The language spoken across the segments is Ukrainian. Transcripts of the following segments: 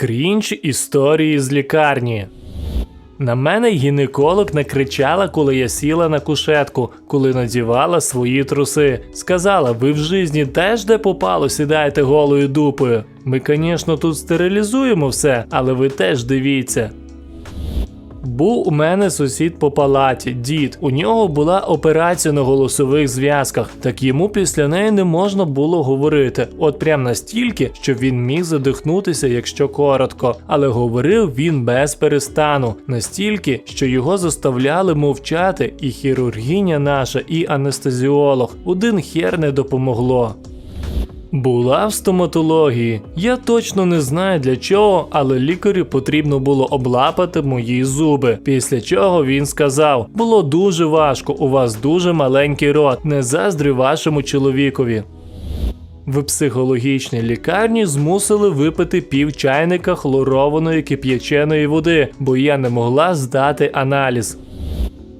Крінж історії з лікарні. На мене гінеколог накричала, коли я сіла на кушетку, коли надівала свої труси. Сказала, ви в житті теж де попало сідаєте голою дупою. Ми, звісно, тут стерилізуємо все, але ви теж дивіться. Був у мене сусід по палаті, дід. У нього була операція на голосових зв'язках, так йому після неї не можна було говорити. От прям настільки, що він міг задихнутися, якщо коротко. Але говорив він без перестану, настільки, що його заставляли мовчати, і хірургіня наша, і анестезіолог. Один хер не допомогло. Була в стоматології. Я точно не знаю для чого, але лікарю потрібно було облапати мої зуби. Після чого він сказав: було дуже важко, у вас дуже маленький рот, не заздрю вашому чоловікові. В психологічній лікарні змусили випити пів чайника хлорованої кип'яченої води, бо я не могла здати аналіз.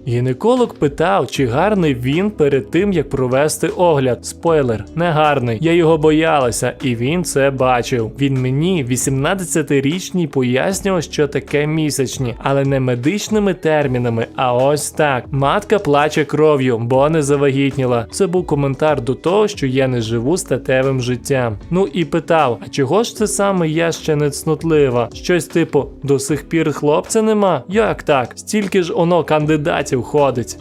Гінеколог питав, чи гарний він перед тим, як провести огляд. Спойлер, не гарний. Я його боялася, і він це бачив. Він мені, 18-річній, пояснював, що таке місячні, але не медичними термінами, а ось так. Матка плаче кров'ю, бо не завагітніла. Це був коментар до того, що я не живу статевим життям. Ну і питав: а чого ж це саме я ще не цнотлива? Щось типу, до сих пір хлопця нема? Як так? Стільки ж оно кандидатів ходить.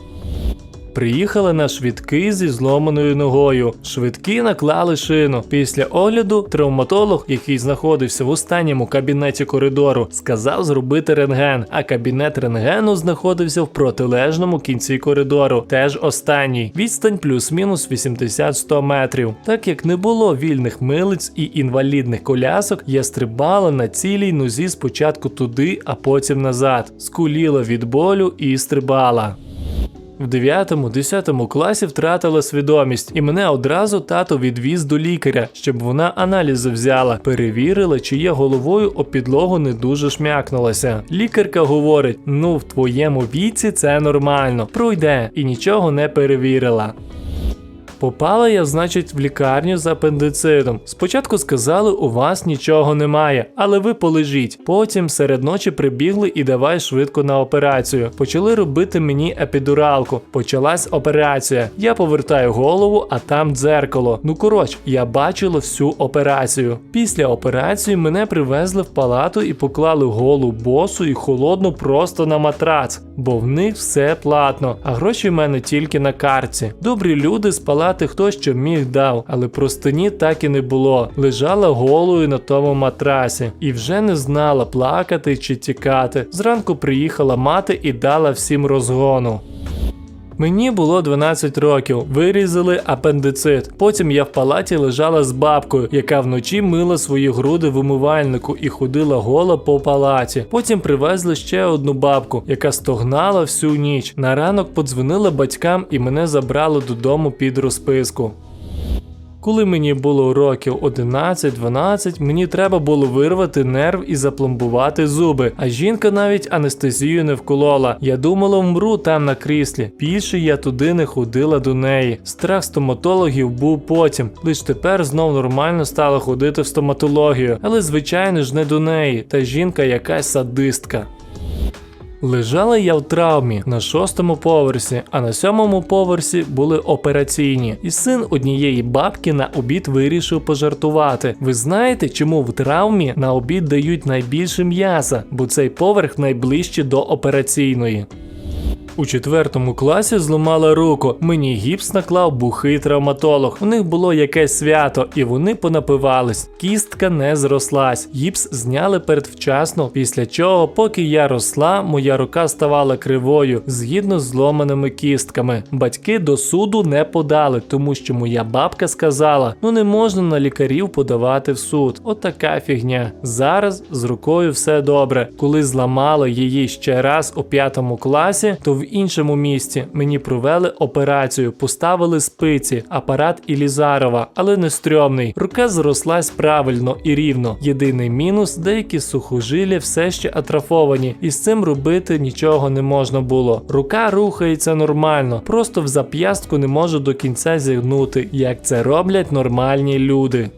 Приїхали на швидкий зі зломаною ногою. Швидкі наклали шину. Після огляду травматолог, який знаходився в останньому кабінеті коридору, сказав зробити рентген, а кабінет рентгену знаходився в протилежному кінці коридору, теж останній. Відстань плюс-мінус 80-100 метрів. Так як не було вільних милиць і інвалідних колясок, я стрибала на цілій нозі спочатку туди, а потім назад. Скуліла від болю і стрибала. В 9-10 класі втратила свідомість, і мене одразу тато відвіз до лікаря, щоб вона аналізи взяла, перевірила, чи є головою об підлогу не дуже шмякнулася. Лікарка говорить: ну в твоєму віці це нормально, пройде і нічого не перевірила. Попала я, значить, в лікарню з апендицитом. Спочатку сказали, у вас нічого немає, але ви полежіть. Потім серед ночі прибігли і давай швидко на операцію. Почали робити мені епідуралку. Почалась операція. Я повертаю голову, а там дзеркало. Ну коротше, я бачила всю операцію. Після операції мене привезли в палату і поклали голу босу і холодну просто на матрац, бо в них все платно, а гроші в мене тільки на картці. Добрі люди з палати хто що міг дав, але простині так і не було. Лежала голою на тому матрасі і вже не знала плакати чи тікати. Зранку приїхала мати і дала всім розгону. Мені було 12 років, вирізали апендицит. Потім я в палаті лежала з бабкою, яка вночі мила свої груди в умивальнику і ходила гола по палаті. Потім привезли ще одну бабку, яка стогнала всю ніч. На ранок подзвонила батькам і мене забрали додому під розписку. Коли мені було років 11-12, мені треба було вирвати нерв і запломбувати зуби. А жінка навіть анестезію не вколола. Я думала, вмру там на кріслі. Більше я туди не ходила до неї. Страх стоматологів був потім. Лиш тепер знов нормально стала ходити в стоматологію, але звичайно ж не до неї. Та жінка якась садистка. Лежала я в травмі на шостому поверсі, а на сьомому поверсі були операційні. І син однієї бабки на обід вирішив пожартувати. Ви знаєте, чому в травмі на обід дають найбільше м'яса, бо цей поверх найближче до операційної. У четвертому класі зламала руку. Мені гіпс наклав бухий травматолог. У них було якесь свято, і вони понапивались. Кістка не зрослась. Гіпс зняли передвчасно, після чого, поки я росла, моя рука ставала кривою згідно з зломаними кістками. Батьки до суду не подали, тому що моя бабка сказала: ну не можна на лікарів подавати в суд. Отака фігня. Зараз з рукою все добре. Коли зламали її ще раз у п'ятому класі, то в іншому місці мені провели операцію, поставили спиці, апарат Ілізарова, але не стрьомний. Рука зрослась правильно і рівно. Єдиний мінус, деякі сухожилля все ще атрофовані, і з цим робити нічого не можна було. Рука рухається нормально, просто в зап'ястку не можу до кінця зігнути, як це роблять нормальні люди.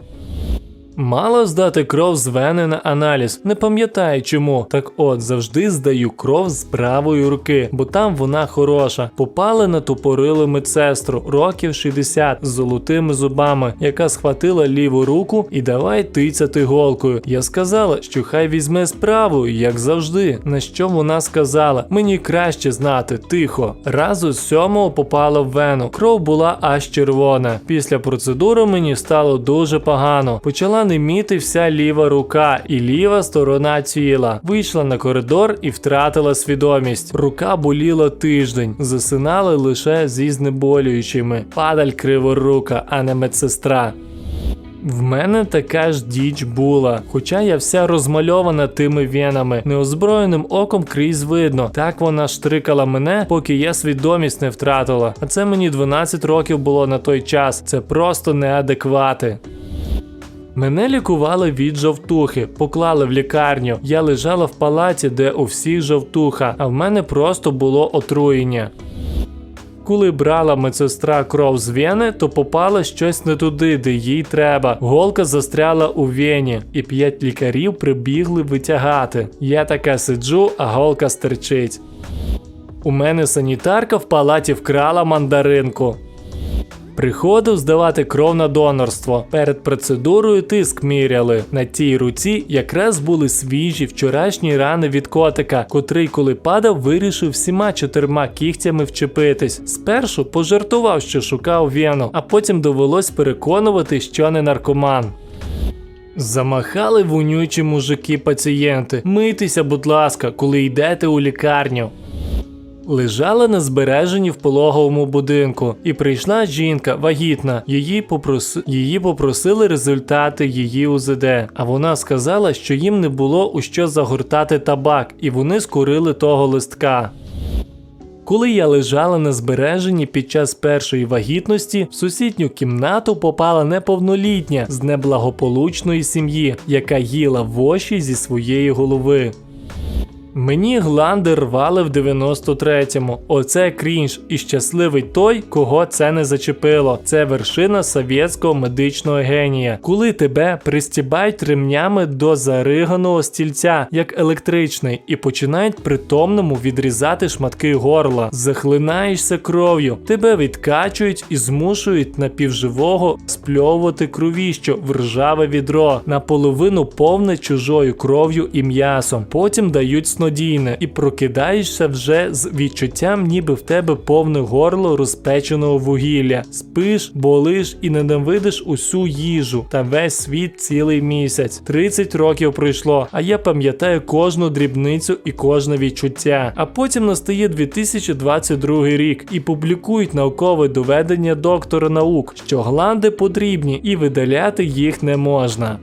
Мало здати кров з вени на аналіз. Не пам'ятаю чому. Так от завжди здаю кров з правої руки, бо там вона хороша. Попали на тупорилу медсестру років 60 з золотими зубами, яка схватила ліву руку і давай тицяти голкою. Я сказала, що хай візьме з правою, як завжди. На що вона сказала: мені краще знати, тихо. Разу з сьомого попала в вену. Кров була аж червона. Після процедури мені стало дуже погано. Почала неміти вся ліва рука і ліва сторона тіла. Вийшла на коридор і втратила свідомість. Рука боліла тиждень, засинали лише зі знеболюючими. Падаль криворука, а не медсестра. В мене така ж діч була, хоча я вся розмальована тими венами, неозброєним оком крізь видно. Так вона штрикала мене, поки я свідомість не втратила. А це мені 12 років було на той час. Це просто неадеквати. Мене лікували від жовтухи, поклали в лікарню. Я лежала в палаті, де у всіх жовтуха, а в мене просто було отруєння. Коли брала медсестра кров з вени, то попало щось не туди, де їй треба. Голка застряла у вені, і п'ять лікарів прибігли витягати. Я така сиджу, а голка стерчить. У мене санітарка в палаті вкрала мандаринку. Приходив здавати кров на донорство. Перед процедурою тиск міряли. На тій руці якраз були свіжі вчорашні рани від котика, котрий, коли падав, вирішив всіма чотирма кігтями вчепитись. Спершу пожартував, що шукав вену, а потім довелось переконувати, що не наркоман. Замахали вонючі мужики пацієнти. Мийтеся, будь ласка, коли йдете у лікарню. Лежала на збереженні в пологовому будинку, і прийшла жінка вагітна. Її попроси... її попросили результати її УЗД. А вона сказала, що їм не було у що загортати табак, і вони скурили того листка. Коли я лежала на збереженні під час першої вагітності, в сусідню кімнату попала неповнолітня з неблагополучної сім'ї, яка їла воші зі своєї голови. Мені гланди рвали в 93-му. Оце крінж, і щасливий той, кого це не зачепило. Це вершина совєтського медичного генія. Коли тебе пристібають ремнями до зариганого стільця, як електричний, і починають притомному відрізати шматки горла. Захлинаєшся кров'ю, тебе відкачують і змушують напівживого спльовувати кровіщо в ржаве відро, наполовину повне чужою кров'ю і м'ясом. Потім дають снодійне і прокидаєшся вже з відчуттям, ніби в тебе повне горло розпеченого вугілля. Спиш, болиш і ненавидиш усю їжу та весь світ цілий місяць. 30 років пройшло, а я пам'ятаю кожну дрібницю і кожне відчуття. А потім настає 2022 рік і публікують наукове доведення доктора наук, що гланди потрібні і видаляти їх не можна.